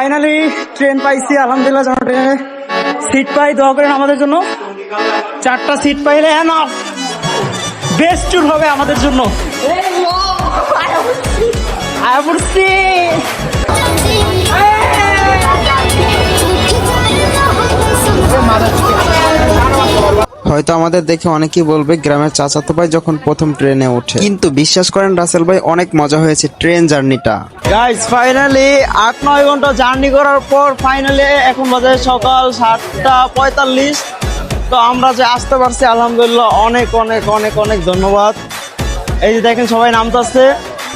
Finally train পাইছি আলহামদুলিল্লাহ যেন ট্রেনে সিট পাই দোয়া করেন আমাদের জন্য। চারটা সিট পাইলে এনাফ বেস্ট ট্যুর হবে আমাদের জন্য। আয়া পড়ছি হয়তো আমাদের দেখে অনেকেই বলবে গ্রামের চাচাতো ভাই যখন প্রথম ট্রেনে ওঠে। কিন্তু বিশ্বাস করেন রাসেল ভাই, অনেক মজা হয়েছে ট্রেন জার্নিটা গাইস ফাইনালি আট, নয় ঘণ্টা জার্নি করার পর ফাইনালি এখন বাজে সকাল সাতটা পঁয়তাল্লিশ। তো আমরা যে আসতে পারছি, আলহামদুলিল্লাহ অনেক অনেক অনেক অনেক ধন্যবাদ। এই যে দেখেন সবাই নামতেছে।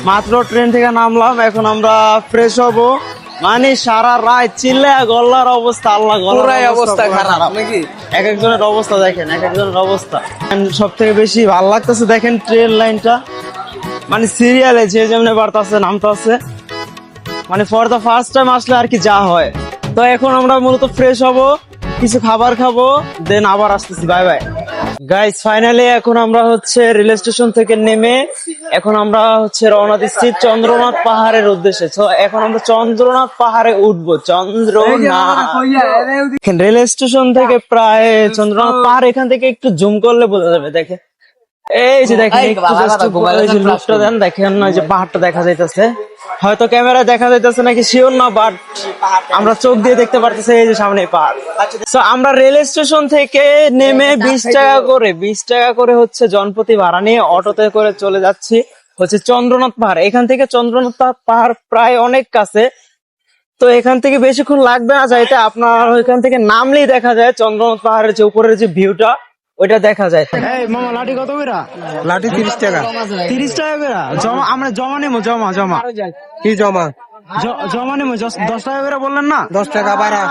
মাত্র ট্রেন থেকে নামলাম, এখন আমরা ফ্রেশ হব। মানে সারা রায় চিল্লা গল্লার অবস্থা আল্লাহ গলার অবস্থা খারাপ। নাকি? এক একজনের অবস্থা দেখেন এক একজনের অবস্থা। সব থেকে বেশি ভালো লাগতেছে দেখেন ট্রেন লাইনটা মানে সিরিয়ালে যে যেমন বাড়তাছে নামতাছে। মানে ফর দ্য ফার্স্ট টাইম আসলে আর কি যা হয়। তো এখন আমরা মূলত ফ্রেশ হব। কিছু খাবার খাব দেন আবার আসতেছি বাই বাই গাইস ফাইনালি এখন আমরা হচ্ছে রেল স্টেশন থেকে নেমে এখন আমরা হচ্ছে রওনা দিচ্ছি চন্দ্রনাথ পাহাড়ের উদ্দেশ্যে। তো এখন আমরা চন্দ্রনাথ পাহাড়ে উঠবো চন্দ্রনাথ। রেল স্টেশন থেকে প্রায় চন্দ্রনাথ পাহাড় এখান থেকে একটু জুম করলে বোঝা যাবে দেখে এই যে দেখেন একটু লুকটা দেন দেখেন ওই যে পাহাড়টা দেখা যাইতেছে। হয়তো ক্যামেরা দেখা যাইতেছে নাকি শিওর না বাট আমরা চোখ দিয়ে দেখতে পারতেছি এই যে সামনে পাহাড়। তো আমরা রেল স্টেশন থেকে নেমে বিশ টাকা করে বিশ টাকা করে হচ্ছে জনপ্রতি ভাড়া নিয়ে অটোতে করে চলে যাচ্ছি হচ্ছে চন্দ্রনাথ পাহাড়। এখান থেকে চন্দ্রনাথ পাহাড় প্রায় অনেক কাছে। তো এখান থেকে বেশিক্ষণ লাগবে না যাইতে আপনার ওইখান থেকে নামলেই দেখা যায় চন্দ্রনাথ পাহাড়ের যে উপরের যে ভিউটা। ওইটা দেখা যায়। এই মামা লাঠি কত বেরা লাঠি তিরিশ টাকা। তিরিশ টাকা বেরা জমা আমরা জমা নেব জমা জমা। কি জমা? জমা নেব দশ টাকা করে বললেন না? দশ টাকা বাড়া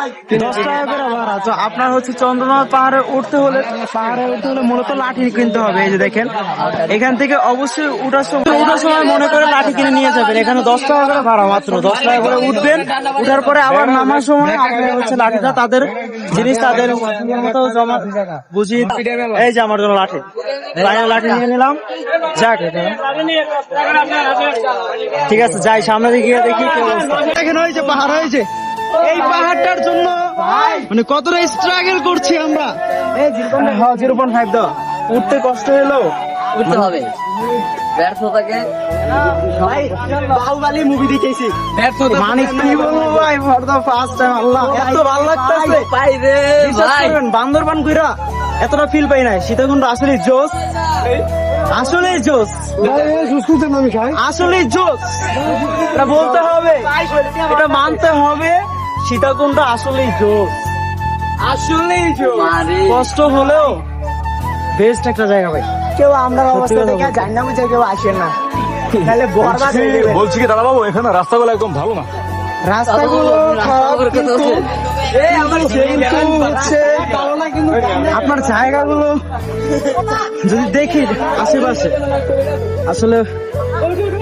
দশ টাকা করে ভাড়া। তো আপনার হচ্ছে চন্দ্রনাথ পাহাড়ে উঠতে হলে পাহাড়ে উঠতে হলে মূলত লাঠি কিনতে হবে এই যে দেখেন। এখান থেকে অবশ্যই উঠার সময় উঠার সময় মনে করে লাঠি কিনে নিয়ে যাবেন। এখানে দশ টাকা করে ভাড়া মাত্র। দশ টাকা করে উঠবেন উঠার পরে আবার নামার সময় আপনি হচ্ছে লাঠিটা তাদের জিনিস তাদের মতো জমা বুঝি এই যে আমার জন্য লাঠি। লাঠি নিয়ে নিলাম। যাক। ঠিক আছে যাই সামনে দিকে গিয়ে দেখি। দেখেন ওই যে পাহাড় হয়েছে এই পাহাড়টার জন্য মানে কতটা স্ট্রাগল করছি আমরা। হ্যাঁ জিরো পয়েন্ট ফাইভ দাও। উঠতে কষ্ট হলো উঠতে হবে। ব্যর্থতাকে ভাই বাহুবালি মুভি দেখেছি। ব্যর্থতা মানে কি বলব ভাই ফর দ্য ফার্স্ট টাইম আল্লাহ এত ভালো লাগতেছে। পাই রে ভাই। বান্দরবান কইরা এতটা ফিল পাই নাই। সীতাকুণ্ড আসলে জোস আসলে জোস আসলে জোস এটা বলতে হবে। এটা মানতে হবে সীতাকুণ্ড আসলেই জোস আসলেই জোস কষ্ট হলেও বেস্ট একটা জায়গা ভাই। কেউ আমরা অবস্থা দেখে বলছি। জানি না বুঝে কেউ আসে না। তাহলে বরবাদ হয়ে যাবে। বলছি কি দাদা বাবু এখানে রাস্তাগুলো একদম ভালো না? রাস্তাগুলো খারাপ কিন্তু আপনার জায়গাগুলো যদি দেখি আশেপাশে। আসলে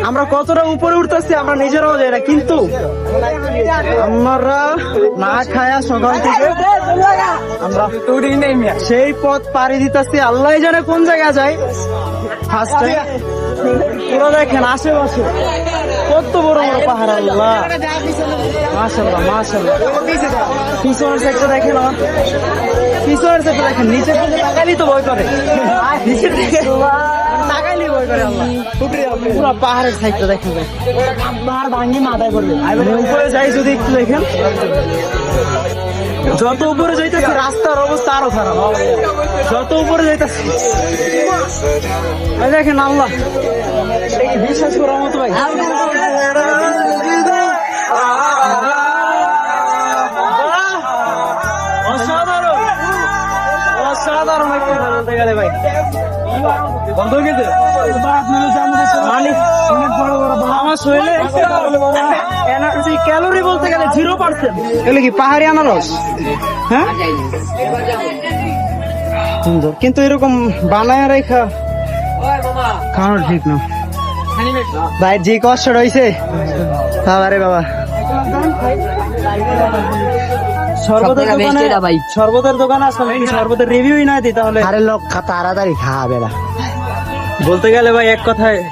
আমরা কতটা উপরে উঠতেছি, আমরা নিজেরাও যাই না, কিন্তু আমরা না খায়া সকাল থেকে আমরা সেই পথ পাড়ি দিতেছি। আল্লাহ জানে কোন জায়গায় যায়। ফার্স্ট পুরো দেখেন আশেপাশে কত বড় বড় পাহাড়, আল্লাহ। মাশাল্লাহ মাশাল্লাহ পিছনের দেখেন আমার। পিছনের দেখেন তো ভয় করে নিচে থেকে পুরো পাহাড়ের সাইডটা দেখেন ভাই। পাহাড় ভাঙি মাথায় উপরে যাই যদি একটু দেখেন। যত উপরে যাইতেছে রাস্তার অবস্থা আরও খারাপ। যত উপরে যাইতেছে। দেখেন আল্লাহ। বিশ্বাস করার মতো ভাই। অসাধারণ। অসাধারণ একটা ভাই। বন্ধ হয়ে গেছে? আমার শরীরে এনার্জি ক্যালোরি বলতে গেলে জিরো পার্সেন্ট এগুলো কি পাহাড়ি আনারস? হ্যাঁ? সুন্দর। কিন্তু এরকম বানায় রেখা খাওয়ানো ঠিক না। ভাই যে কষ্ট রয়েছে। বাবা। শরবতের সবথেকে best দোকানে ভাই। শরবতের দোকানে আসলে কি শরবতের রিভিউই না দিই তাহলে আরে লোক খা- তাড়াতাড়ি খাবে না। বলতে গেলে ভাই এক কথায়।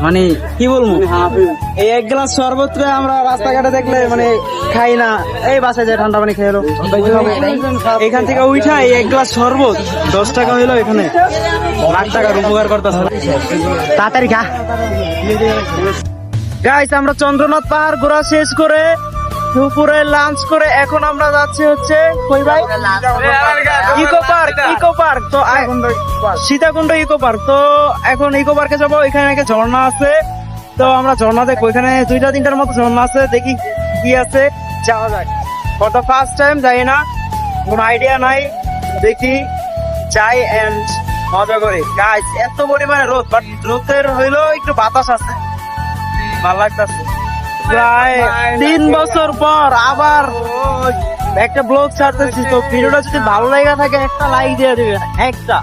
মানে কি বলব? এই এক গ্লাস শরবত আমরা রাস্তাঘাটে দেখলে মানে খাই না। এই বাসায় যায় ঠান্ডা পানি খেয়ে এখান থেকে উঠা এই এক গ্লাস শরবত। দশ টাকা হইল এখানে। লাখ টাকার উপকার করতেছে। তাড়াতাড়ি খা। গাইস আমরা চন্দ্রনাথ পাহাড় ঘোরা শেষ করে দুপুরে লাঞ্চ করে এখন আমরা যাচ্ছি হচ্ছে কই ভাই? ইকো পার্ক ইকো পার্ক তো সীতাকুণ্ড ইকো পার্ক তো এখন ইকো পার্কে যাব এখানে নাকি ঝর্ণা আছে। তো আমরা ঝর্ণা দেখব এখানে দুইটা তিনটার মতো ঝর্ণা আছে দেখি কি আছে যাওয়া যাক। ফর দ্য ফার্স্ট টাইম যাই না কোনো আইডিয়া নাই দেখি যাই এন্ড মজা করি। গাইস এত পরিমাণে রোদ বাট রোদের হইল একটু বাতাস আছে। ভালো লাগতেছে। প্রায় তিন বছর পর আবার একটা ব্লগ ছাড়তেছি। তো ভিডিওটা যদি ভালো লাগা থাকে, একটা লাইক দিয়ে দিবেন, একটা।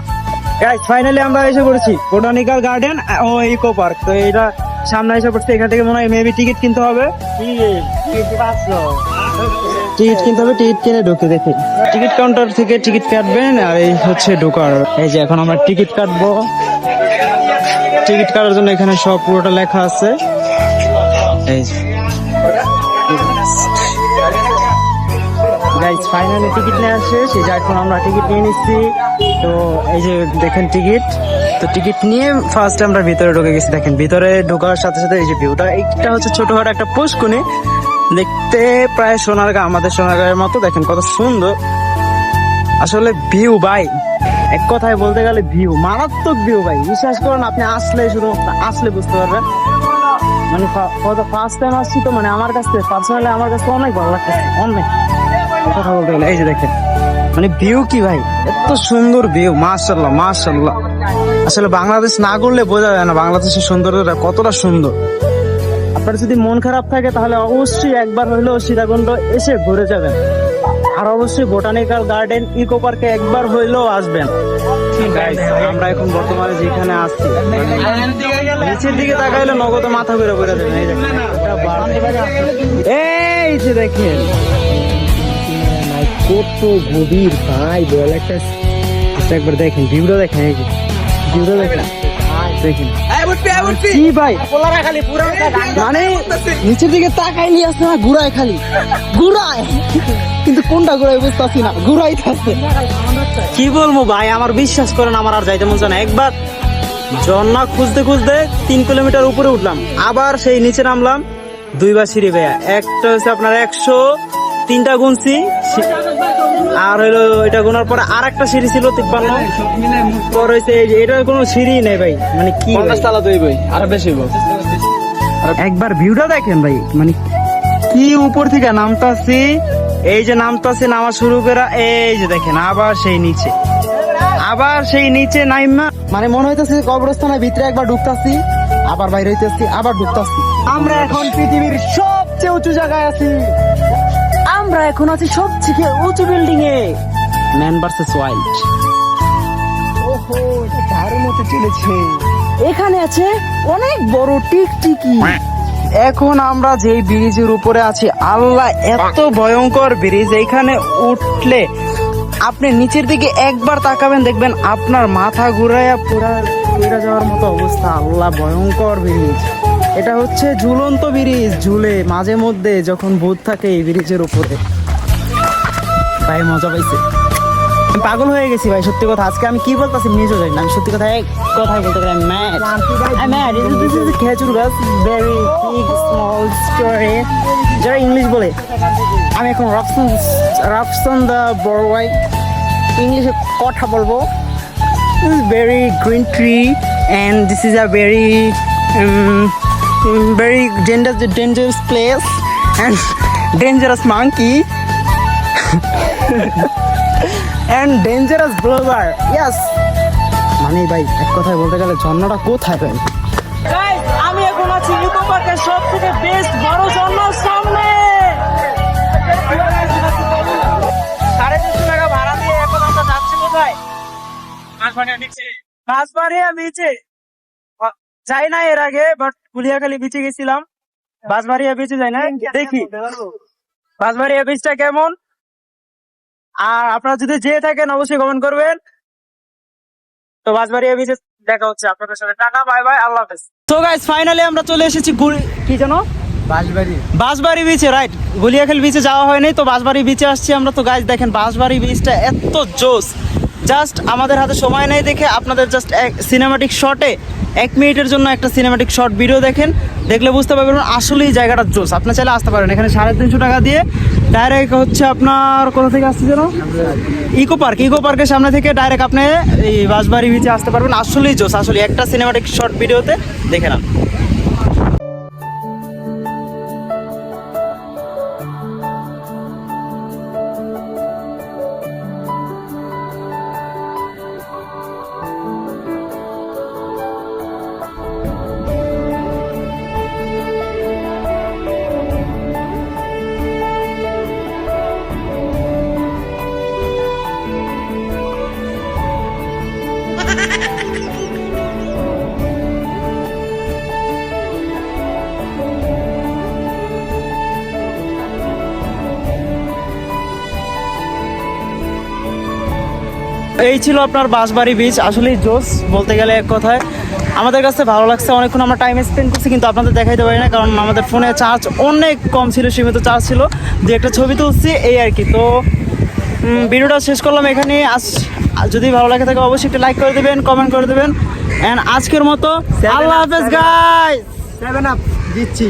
গাইস ফাইনালি আমরা এসে পড়েছি বোটানিক্যাল গার্ডেন ও ইকো পার্ক। তো এটা সামনে এসে পড়ছে, এখান থেকে মনে হয় মেবি টিকিট কিনতে হবে। টিকিট কিনতে হবে টিকিট কিনে ঢুকে দেখি। টিকিট কাউন্টার থেকে টিকিট কাটবেন আর এই হচ্ছে ঢোকার। এই যে এখন আমরা টিকিট কাটবো। টিকিট কাটার জন্য এখানে সব পুরোটা লেখা আছে। এই গাইস ফাইনালি টিকিট নেওয়া শেষ। এই যে এখন আমরা টিকিট নিয়ে নিচ্ছি। তো এই যে দেখেন টিকিট তো টিকিট নিয়ে ফার্স্ট আমরা ভিতরে ঢুকে গেছি। দেখেন, ভিতরে ঢোকার সাথে সাথে এই যে ভিউটা এইটা হচ্ছে ছোটখাটো একটা পুষ্কুনি দেখতে প্রায় সোনারগাঁ আমাদের সোনার সোনারগাঁয়ের মতো। দেখেন কত সুন্দর। আসলে ভিউ ভাই, এক কথায় বলতে গেলে ভিউ মারাত্মক ভিউ ভাই। বিশ্বাস করুন, আপনি আসলে শুধু আসলে বুঝতে পারবেন। মানে ফার্স্ট টাইম আসছি তো মানে আমার কাছে পার্সোনালি আমার কাছে অনেক ভালো লাগছে অনেক। কথা বলতে গেলে, এই যে দেখেন মানে ভিউ কি ভাই? এত সুন্দর ভিউ মাশাল্লাহ মাশাল্লাহ আসলে বাংলাদেশ না করলে বোঝা যায় না, বাংলাদেশের সৌন্দর্যটা কতটা সুন্দর। আপনার যদি মন খারাপ থাকে, তাহলে অবশ্যই একবার হলেও সীতাকুণ্ড এসে ঘুরে যাবেন। আর অবশ্যই বোটানিক্যাল গার্ডেন ইকো পার্কে একবার হইলেও আসবেন। আমরা এখন বর্তমানে যেখানে আসছি নিচের দিকে তাকাইলে নগদ মাথা ঘুরে ঘুরে দেবেন এই যে দেখেন কত গভীর ভাই বল একটা আচ্ছা, একবার দেখেন ভিউটা দেখেন এই যে। ভিউটা দেখেন। দেখেন। কি ভাই? মানে নিচের দিকে তাকাইলি আসছে না ঘুরায় খালি। ঘুরায়। কিন্তু কোনটা ঘুরাই বুঝতেছি না ঘুরাই থাকছে। কি বলব ভাই আমার বিশ্বাস করেন আমার আর যাইতে মন না। একবার ঝর্ণা খুঁজতে খুঁজতে তিন কিলোমিটার উপরে উঠলাম। আবার সেই নিচে নামলাম দুইবার সিঁড়ি ভাইয়া। একটা হচ্ছে আপনার একশো তিনটা গুনছি। আর হলো এটা গোনার পরে আর একটা সিঁড়ি ছিল তিপ্পান্ন। পর হয়েছে এই যে এটার কোনো সিঁড়ি নেই ভাই। মানে কি? চালা তুই ভাই আর বেশি একবার ভিউটা দেখেন ভাই মানে কি উপর থেকে নামতাছি? এই যে নামতাছি নামা শুরু করা এই যে দেখেন আবার সেই নিচে। আবার সেই নিচে নাইমা। মানে মনে হইতেছে কবরস্থানের ভিতরে একবার ঢুকতাছি আবার বাইরে হইতেছি আবার ঢুকতাছি। আমরা এখন পৃথিবীর সবচেয়ে উঁচু জায়গায় আছি। আমরা এখন আছি সবচেয়ে উঁচু বিল্ডিং এ। ম্যান ভার্সেস ওয়াইল্ড ওহো এটা দারুণ হতে চলেছে। এখানে আছে অনেক বড় টিকটিকি। এখন আমরা যেই ব্রিজের উপরে আছি আল্লাহ এত ভয়ঙ্কর ব্রিজ এইখানে উঠলে আপনি নিচের দিকে একবার তাকাবেন দেখবেন আপনার মাথা ঘুরাইয়া পুরা পুরা যাওয়ার মতো অবস্থা। আল্লাহ ভয়ঙ্কর ব্রিজ। এটা হচ্ছে ঝুলন্ত ব্রিজ ঝুলে মাঝে মধ্যে যখন ভূত থাকে এই ব্রিজের উপরে। ভাই মজা পাইছে। আমি পাগল হয়ে গেছি ভাই সত্যি কথা। আজকে আমি কি বলতেছি নিজেও জানি না। আমি সত্যি কথা এক কথাই বলতে গেলে mad I mad this is খেজুর গাছ ভেরি বিগ স্মল স্টোরি যারা ইংলিশ বলে আমি এখন রাফসন রাফসন দ্য বড়ওয়াই ইংলিশে কথা বলব। This is very green tree and this is a very very danger dangerous place and dangerous monkey and dangerous blogger yes মানে ভাই এক কথায় বলতে গেলে ঝর্ণাটা কোথায় ভাই? আমি এখন আছি ইকো পার্কের সব থেকে বেস্ট বড় ঝর্ণার সামনে। সাড়ে তিনশো টাকা ভাড়া দিয়ে এখন আমরা যাচ্ছি কোথায়? বাঁশবাড়িয়া বিচে যাই না এর আগে বাট কুলিয়াখালী বিচে গেছিলাম। বাঁশবাড়িয়া বিচে যাই না? দেখি। বাঁশবাড়িয়া বিচটা কেমন? আর আপনারা যদি যেয়ে থাকেন অবশ্যই কমেন্ট করবেন। তো বাঁশবাড়ি বিচে দেখা হচ্ছে আপনাদের সাথে। টাকা বাই বাই আল্লাহ হাফেজ। তো গাইস ফাইনালি আমরা চলে এসেছি গুল কি জানো বাঁশবাড়ি। বাঁশবাড়ি বিচে রাইট গুলিয়াখাল বিচে যাওয়া হয়নি তো বাঁশবাড়ি বিচে আসছি আমরা। তো গাইস দেখেন বাঁশবাড়ি বিচটা এত জোস জাস্ট আমাদের হাতে সময় নেই দেখে আপনাদের জাস্ট এক সিনেমাটিক শটে এক মিনিটের জন্য একটা সিনেমাটিক শর্ট ভিডিও দেখেন। দেখলে বুঝতে পারবেন আসলেই জায়গাটা জোস। আপনি চাইলে আসতে পারেন। এখানে সাড়ে তিনশো টাকা দিয়ে ডাইরেক্ট হচ্ছে আপনার কোথা থেকে আসছে যেন? Eco park. ইকো পার্কের সামনে থেকে ডাইরেক্ট আপনি এই বাসবাড়ি বিচে আসতে পারবেন। আসলেই জোস আসলে একটা সিনেমাটিক শর্ট ভিডিওতে দেখে নেন। এই ছিল আপনার বাঁশবাড়ি বিচ আসলেই জোস বলতে গেলে এক কথায়। আমাদের কাছে ভালো লাগছে অনেকক্ষণ আমরা টাইম স্পেন্ড করছি কিন্তু আপনাদের দেখাইতে পারি না কারণ আমাদের ফোনে চার্জ অনেক কম ছিল সীমিত চার্জ ছিল। যে একটা ছবি তুলছি এই আর কি। তো ভিডিওটা শেষ করলাম এখানে আজ যদি ভালো লাগে থাকে অবশ্যই একটা লাইক করে দেবেন কমেন্ট করে দেবেন। অ্যান্ড আজকের মতো আল্লাহ হাফেজ গাইস সেভেন আপ দিচ্ছি।